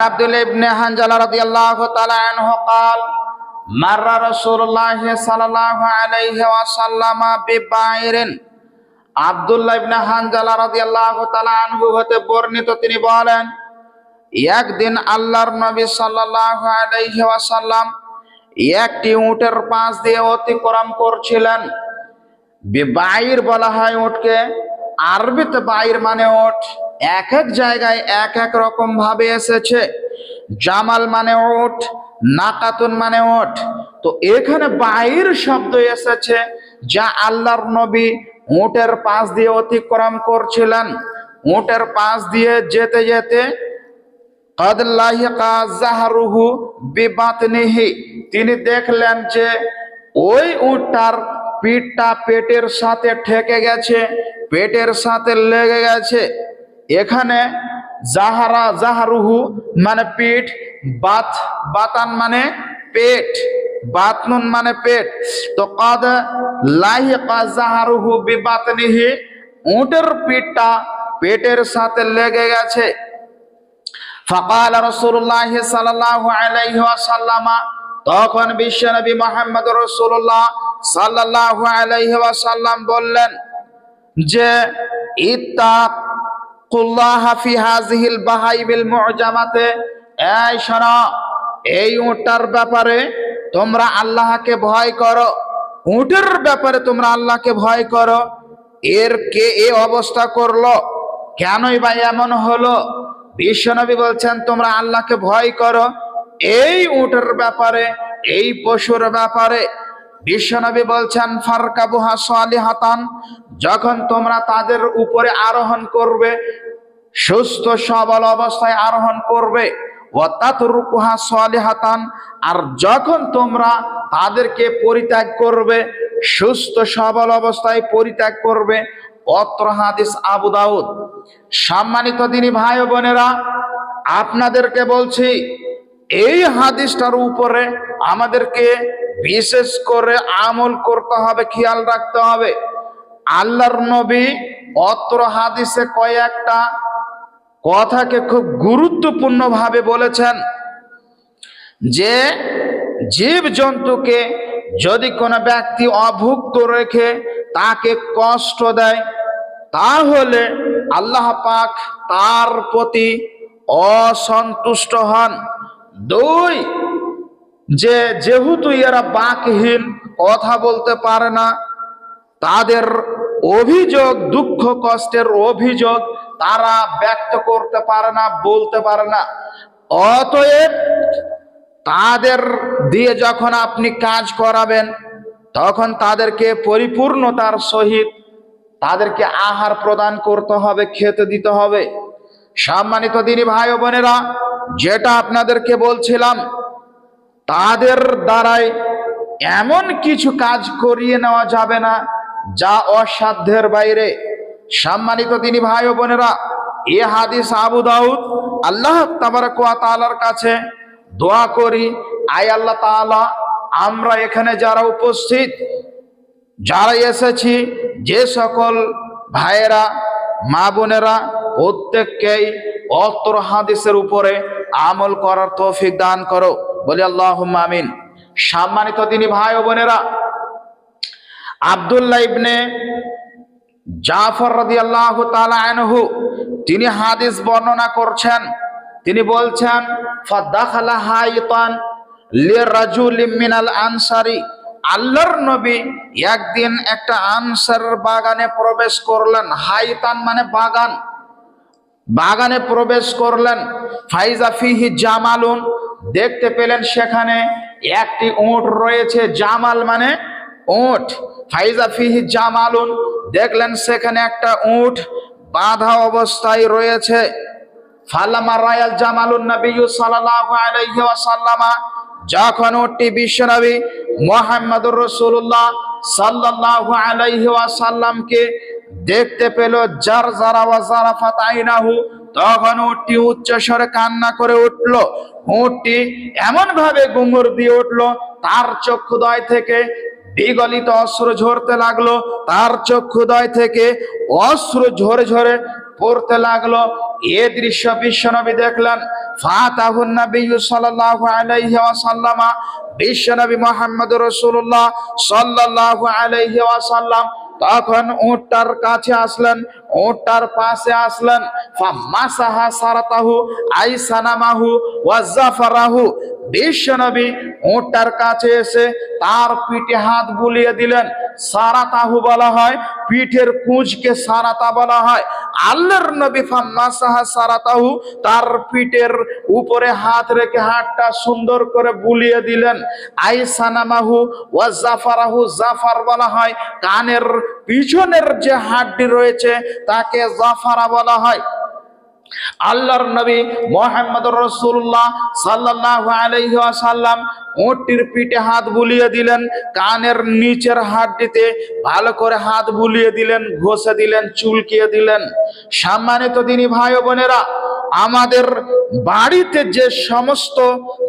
عبد الله بن حنجل رضي الله تعالى عنه قال مر رسول الله صلى الله عليه وسلم ببعير আব্দুল্লাহ ইবনে হানজালা রাদিয়াল্লাহু তাআলা আনহু হতে বর্ণিত তিনি বলেন একদিন আল্লাহর নবী সাল্লাল্লাহু আলাইহি ওয়াসাল্লাম একটি উটের পাশ দিয়ে অতিক্রম করছিলেন বাইর বলা হয় উটকে আরবিতে বাইর মানে ওট এক এক জায়গায় এক এক রকম ভাবে এসেছে। জামাল মানে ওট নাকাতুন মানে ওট তো এখানে বাইর শব্দ এসেছে যা আল্লাহর নবী উটের পাশ দিয়ে অতিক্রম করছিলেন। উটের পাশ দিয়ে যেতে যেতে জাহারুহু বিবাতনিহি, তিনি দেখলেন যে ওই উটটার পিঠটা পেটের সাথে ঠেকে গেছে। পেটের সাথে লেগে গেছে। এখানে জাহারা জাহারুহু মানে পিঠ, বাত, বাতান মানে পেট, বাতনুন মানে পেট। তো কদ লাহিকা জাহারুহু বিবাতনিহি, উটের পিঠটা পেটের সাথে লেগে গেছে। ফকাল রসুল্লাহ সাল্লাহ আলাইহি ওয়াসাল্লাম, তখন বিশ্বনবী মোহাম্মদ রসুল্লাহ সাল্লাহ আলাইহি ওয়াসাল্লাম বললেন যে এই উটটার ব্যাপারে তোমরা আল্লাহকে ভয় করো। উটের ব্যাপারে তোমরা আল্লাহকে ভয় করো। এর কে এ অবস্থা করল? কেনই বা এমন হলো? বিশ্বনবী বলছেন, তোমরা আল্লাহকে ভয় করো। এই উটের ব্যাপারে, এই পশুর ব্যাপারে বিশ্বনবী বলছেন, ফারকাবুহা সালিহাতান, যখন তোমরা তাদের উপরে আরোহণ করবে, সুস্থ সবল অবস্থায় আরোহণ করবে ওয়াতাতরুকুহা সালিহাতান, আর যখন তোমরা তাদেরকে পরিত্যাগ করবে, সুস্থ সবল অবস্থায় পরিত্যাগ করবে অত্র হাদিস আবু দাউদ। সম্মানিত দিনী ভাই বোনেরা, আপনাদেরকে বলছি এই হাদিসটার উপরে আমাদেরকে বিশেষ করে আমল করতে হবে, খেয়াল রাখতে হবে। আল্লাহর নবী অত্র হাদিসে কয়েকটা কথাকে খুব গুরুত্বপূর্ণ ভাবে বলেছেন যে জীব জন্তুকে যদি কোনো ব্যক্তি অভুক্ত রেখে তাকে কষ্ট দেয়, তাহলে আল্লাহ পাক তার প্রতি অসন্তুষ্ট হন। দুই, যে যেহেতু এরা বাকহীন, কথা বলতে পারে না, তাদের অভিযোগ, দুঃখ, কষ্টের অভিযোগ তারা ব্যক্ত করতে পারে না, বলতে পারে না। অতএব তাদের দিয়ে যখন আপনি কাজ করাবেন, তখন তাদেরকে পরিপূর্ণতার সহিত তাদেরকে আহার প্রদান করতে হবে, খেতে দিতে হবে। সম্মানিত দিনী ভাই বোনেরা যেটা আপনাদেরকে বলছিলাম, তাদের দ্বারাই এমন কিছু কাজ করিয়ে নেওয়া যাবে না যা অসাধ্যের বাইরে। সম্মানিত তিনি ভাই ও বোনেরা, এ হাদিস আবু দাউদ আল্লাহ তালার কাছে দোয়া করি। আয় আল্লাহ তাআলা, আমরা এখানে যারা উপস্থিত, যারা এসেছি, যে সকল ভাইয়েরা, মা বোনেরা, প্রত্যেককেই অত্র হাদিসের উপরে আমল করার তৌফিক দান করো। বলি আল্লাহ আমিন। সম্মানিত তিনি ভাই ও বোনেরা, আবদুল্লাহ ইবনে জাফর রাদিয়াল্লাহু তাআলা আনহু, তিনি হাদিস বর্ণনা করছেন। তিনি বলছেন আনসারি। আল্লাহর নবী একদিন একটা আনসার বাগানে প্রবেশ করলেন। হাইতান মানে বাগান। বাগানে প্রবেশ করলেন। ফাইজা ফিহি জামালুন, দেখতে পেলেন সেখানে একটি উট রয়েছে। জামাল মানে উট ফাইজা ফিহি জামালুন, দেখলেন সেখানে একটা উট বাঁধা অবস্থায় রয়েছে। ফালামা রায়াল জামালুন যখন উটটি বিশ্বনবী মোহাম্মদুর রাসূলুল্লাহ সাল্লাল্লাহু আলাইহি দেখতে পেল, যার যারা ওয়া জারাফাত আইনাহু তখন উটটি উচ্চ স্বরে কান্না করে উঠল। উটটি এমন ভাবে গুঙ্গুর দিয়ে উঠল, তার চক্ষুদয় থেকে বিগলিত অস্ত্র ঝরতে লাগল, তার চক্ষুদয় থেকে অস্ত্র ঝরে ঝরে পড়তে লাগল। এ দৃশ্য বিশ্বনবী দেখলেন ফাতাহুন নবী সাল্লাল্লাহু আলাইহি ওয়াসাল্লামা বিশ্বনবী মুহাম্মদ রাসূলুল্লাহ সাল্লাল্লাহু আলাইহি ওয়াসাল্লাম। তখন উটটার কাছে আসলেন, উটটার পাশে আসলেন। ফামাসাহা সারাতাহু, আইসানামাহু ওয়াজাফারাহু বিশ্বনবী উটটার কাছে এসে তার পিঠে হাত বুলিয়ে দিলেন। সারাতাহু বলা হয়, পিঠের কুঁজকে সারাতা বলা হয়। আল্লাহর নবী ফাম্মাসাহা সারাতাহু তার পিঠের উপরে হাত রেখে হাতটা সুন্দর করে বুলিয়ে দিলেন। আইসানামাহু ওয়া জাফারাহু, জাফার বলা হয়, কানের পিছনের যে হাড্ডি রয়েছে তাকে জাফারা বলা হয়। আল্লাহর নবী মোহাম্মদ রসুল্লাহ সাল্লাহ আলাইহি ওয়াসাল্লাম ওটির পিঠে হাত বুলিয়ে দিলেন, কানের নিচের হাড্ডিতে ভালো করে হাত বুলিয়ে দিলেন, ঘষে দিলেন, চুলকিয়ে দিলেন। সম্মানিত দিনী ভাই বোনেরা, আমাদের বাড়িতে যে সমস্ত,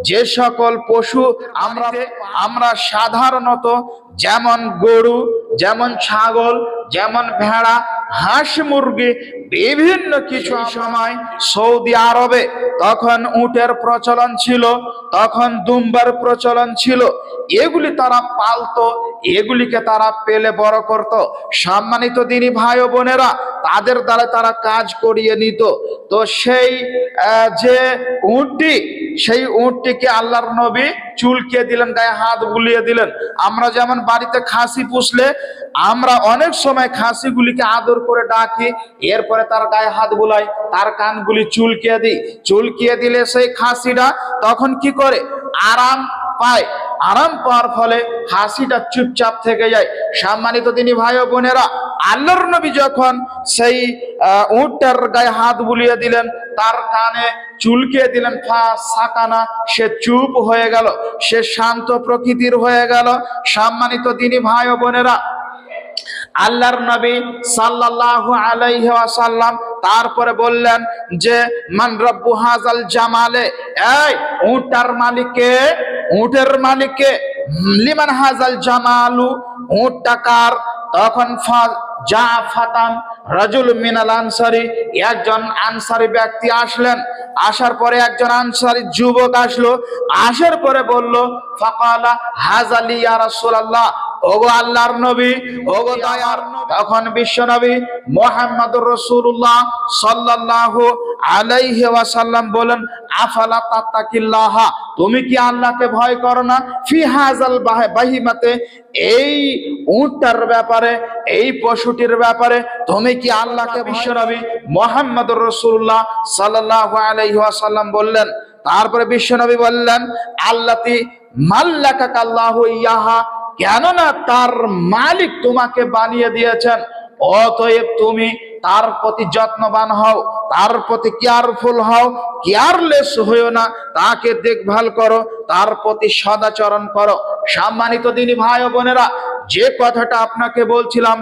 যে সকল পশু আমরা আমরা সাধারণত যেমন গরু, যেমন ছাগল, যেমন ভেড়া হাঁস মুরগি বিভিন্ন কিছু সময় সৌদি আরবে তখন উটের প্রচলন ছিল তখন দুম্বার প্রচলন ছিল। এগুলি তারা পালতো এগুলিকে তারা পেলে বড় করত। সম্মানিত দিনী ভাই ও বোনেরা তাদের দ্বারা তারা কাজ করিয়ে নিত। তো সেই যে উটটি সেই উটটিকে আল্লাহর নবী চুলকিয়ে দিলেন গায়ে হাত বুলিয়ে দিলেন। আমরা যেমন বাড়িতে খাসি পুষলে আমরা অনেক সময় খাসিগুলিকে আদর করে ডাকি, এরপরে তার গায়ে হাত বুলাই, তার কানগুলি চুলকিয়ে দিই। চুলকিয়ে দিলে সেই খাসিটা তখন কি করে? আরাম পায়। আরাম পাওয়ার ফলে হাসিটা চুপচাপ থেকে যায়। সম্মানিত তিনি ভাই ও বোনেরা, আল্লাহর নবী যখন সেই উটটার গায়ে হাত বুলিয়ে দিলেন, তার কানে চুলকিয়ে দিলেন, ফা সাকানা, সে চুপ হয়ে গেল, সে শান্ত প্রকৃতির হয়ে গেল। সম্মানিত তিনি ভাই ও বোনেরা আল্লাহর নবী সাল্লাল্লাহু আলাইহি ওয়াসাল্লাম তারপরে বললেন যে, মান রব্বু হাজাল জামালে? এই, উটার মালিককে উটের মালিককে লিমান হাজাল জামালু? উট টাকার তখন যা ফাতাম রাজুল মিনাল আনসারি একজন আনসারি ব্যক্তি আসলেন। আসার পরে একজন আনসারি যুবক আসলো। আসার পরে বলল, ফাকালা হাজালি ইয়া রাসূলুল্লাহ। ওগো আল্লাহর নবী, ওগো দয়ার তখন বিশ্ব নবী মোহাম্মদুর রাসূলুল্লাহ সাল্লাল্লাহু আলাইহি ওয়াসাল্লাম বলেন, আফালা তাত্তাকিল্লাহ? তুমি কি আল্লাহকে ভয় করো না? ফি হাজাল বাহ- বাহিমাতে, এই উটটার ব্যাপারে, এই পশুটির ব্যাপারে তুমি কি আল্লাহকে বিশ্ব নবী মোহাম্মদুর সাল্লাল্লাহু আলাইহি ওয়াসাল্লাম বললেন? তারপরে বিশ্বনবী বললেন, আল্লাতি মাল্লাকা কাল্লাহু ইয়াহা কেননা তার মালিক তোমাকে বানিয়ে দিয়েছেন। অতএব তুমি তার প্রতি যত্নবান হও, তার প্রতি কেয়ারফুল হও, কেয়ারলেস হইও না, তাকে দেখভাল করো, তার প্রতি সদাচরণ করো। সম্মানিত দিনী ভাই বোনেরা, যে কথাটা আপনাকে বলছিলাম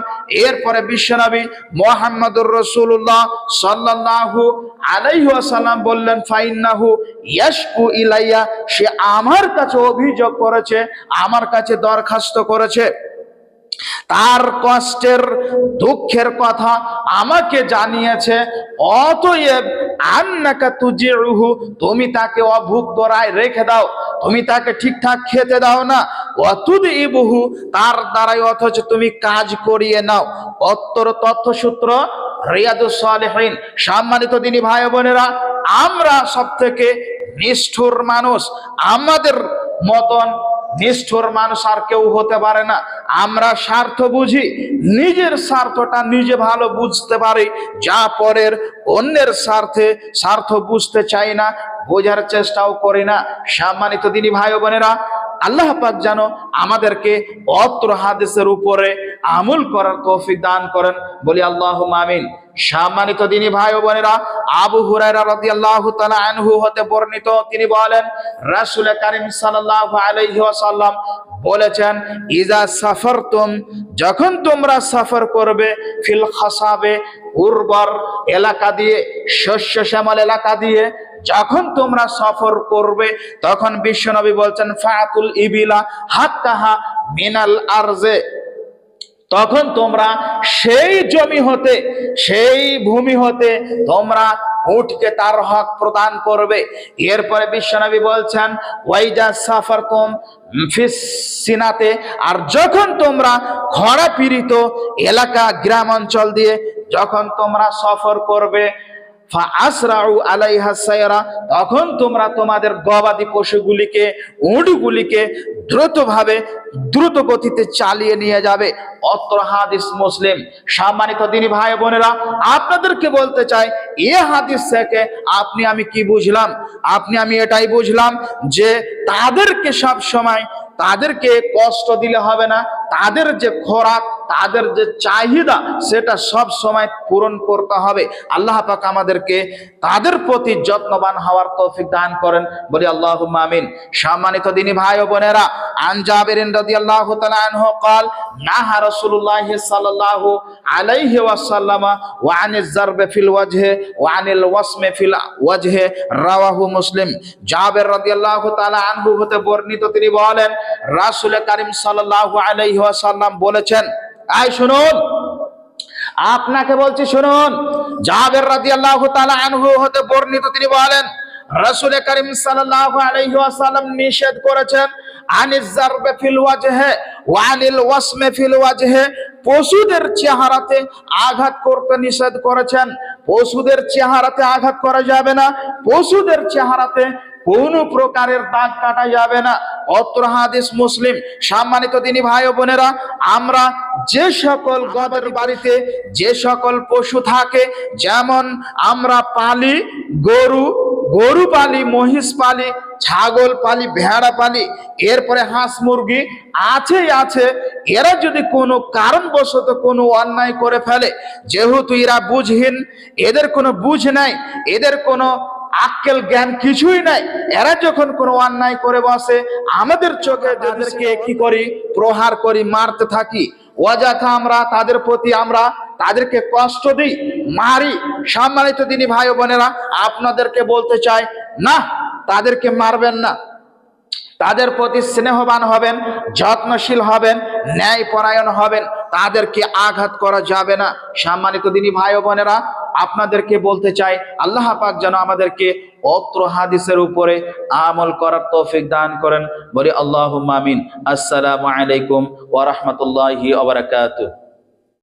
এরপরে বিশ্বনবী মোহাম্মদুর রসুল্লাহ সাল্লাল্লাহু আলাইহি ওয়াসাল্লাম বললেন, ফাইন্নাহু ইয়াশকু ইলাইয়া সে আমার কাছে অভিযোগ করেছে, আমার কাছে দরখাস্ত করেছে। তার কষ্টের, দুঃখের কথা আমাকে জানিয়েছে, অতএব আন্নাকা তুজিউহু, তুমি তাকে অভুক্ত রায় রেখে দাও। তুমি তাকে ঠিকঠাক খেতে দাও না। অতুদ ইবহু তার দ্বারাই অথচ তুমি কাজ করিয়ে নাও। অত্তর তথ্যসূত্র রিয়াদুস সালেহিন। সম্মানিত দিনী ভাই বোনেরা, আমরা সব থেকে নিষ্ঠুর মানুষ। আমাদের মতন নিষ্ঠুর মানুষ আর কেউ হতে পারে না। আমরা স্বার্থ বুঝি, নিজের স্বার্থটা নিজে ভালো বুঝতে পারি, যা পরের অন্যের স্বার্থে স্বার্থ বুঝতে চাই না, বোঝার চেষ্টাও করি না। সম্মানিত দিনী ভাই বোনেরা, আল্লাহ পাক যেন আমাদেরকে অত্র হাদিসের উপরে আমল করার তৌফিক দান করেন। বলি আল্লাহ আমিন। সম্মানিত দিনী ভাই ও বোনেরা, আবু হুরায়রা রাদিয়াল্লাহু তাআলা আনহু হতে বর্ণিত, তিনি বলেন, রাসূল কারীম সাল্লাল্লাহু আলাইহি ওয়াসাল্লাম বলেছেন ইজা সাফারতুম, যখন তোমরা সফর করবে, ফিল খাসাবে, উর্বর এলাকা দিয়ে, শস্য শ্যামল এলাকা দিয়ে, যখন তোমরা সফর করবে, তখন বিশ্বনবী বলছেন, ফাতুল ইবিলা হাক্কাহা মিনাল আরজে। তখন তোমরা সেই জমি হতে, সেই ভূমি হতে তোমরা উটকে তার হক প্রদান করবে। এরপরে বিশ্বনবী বলছেন, ওয়াইজা সাফার তোম সিনাতে আর যখন তোমরা খরা পীড়িত এলাকা গ্রাম অঞ্চল দিয়ে যখন তোমরা সফর করবে তখন তোমরা তোমাদের গবাদি পশুগুলিকে, উঁটগুলিকে দ্রুতভাবে, দ্রুত গতিতে চালিয়ে নিয়ে যাবে। অত্র হাদিস মুসলিম। সম্মানিত দিনী ভাই বোনেরা, আপনাদেরকে বলতে চাই, এ হাদিস থেকে আপনি আমি কি বুঝলাম? আপনি আমি এটাই বুঝলাম যে তাদেরকে সব সময় তাদেরকে কষ্ট দিলে হবে না। তাদের যে খোরাক, তাদের যে চাহিদা, সেটা সব সময় পূরণ করতে হবে। আল্লাহ পাক আমাদেরকে তাদের প্রতি যত্নবান হওয়ার তৌফিক দান করেন। বলি আল্লাহ আমিন। সম্মানিত দিনী ভাই ও বোনেরা আন জাবিরিন রাদিয়াল্লাহু তাআলা আনহু قال নাহা রাসূলুল্লাহ সাল্লাল্লাহু আলাইহি ওয়াসাল্লাম ওয়া আনিজ জারব ফিল ওয়াজহি ওয়া আনিল ওয়াসমি ফিল ওয়াজহি রাওয়াহু মুসলিম জাবির রাদিয়াল্লাহু তাআলা আনহু হতে বর্ণিত তিনি বলেন রাসূল কারীম সাল্লাল্লাহু আলাইহি ওয়াসাল্লাম বলেছেন আয় শুনুন আপনাকে বলছি শুনুন জাবের রাদিয়াল্লাহু তাআলা আনহু হতে বর্ণিত তিনি বলেন রাসূল করিম সাল্লাল্লাহু আলাইহি ওয়াসাল্লাম নিষেধ করেছেন পশুদের চেহারাতে আঘাত করতে নিষেধ করেছেন। পশুদের চেহারাতে আঘাত করা যাবে না, পশুদের চেহারাতে কোন প্রকারের দাগ কাটা যাবে না। অত্র হাদিস মুসলিম, সম্মানিত তিনি ভাই বোনেরা, আমরা যে সকল গদের বাড়িতে যে সকল পশু থাকে, যেমন আমরা পালি, গরু গরু পালি মহিষ পালি ছাগল পালি ভেড়া পালি এরপরে হাঁস মুরগি আছেই আছে। এরা যদি কোনো কারণবশত কোনো অন্যায় করে ফেলে যেহেতু এরা বুঝহীন এদের কোনো বুঝ নাই এদের কোনো আক্কেল জ্ঞান কিছুই নাই এরা যখন কোনো অন্যায় করে বসে আমাদের চোখে তাদেরকে কি করি? প্রহার করি মারতে থাকি অযথা আমরা তাদের প্রতি আমরা তাদেরকে কষ্ট দিই, মারি। সম্মানিত দিনী ভাই বোনেরা, আপনাদেরকে বলতে চাই, না, তাদেরকে মারবেন না। তাদের প্রতি স্নেহবান হবেন, যত্নশীল হবেন ন্যায় পরায়ণ হবেন, তাদেরকে আঘাত করা যাবে না। সম্মানিত দিনী ভাই বোনেরা আপনাদেরকে বলতে চাই, আল্লাহ পাক যেন আমাদেরকে অত্র হাদিসের উপরে আমল করার তৌফিক দান করেন। বলি আল্লাহ মামিন আসসালামু আলাইকুম ওয়া বারাকাতুহু।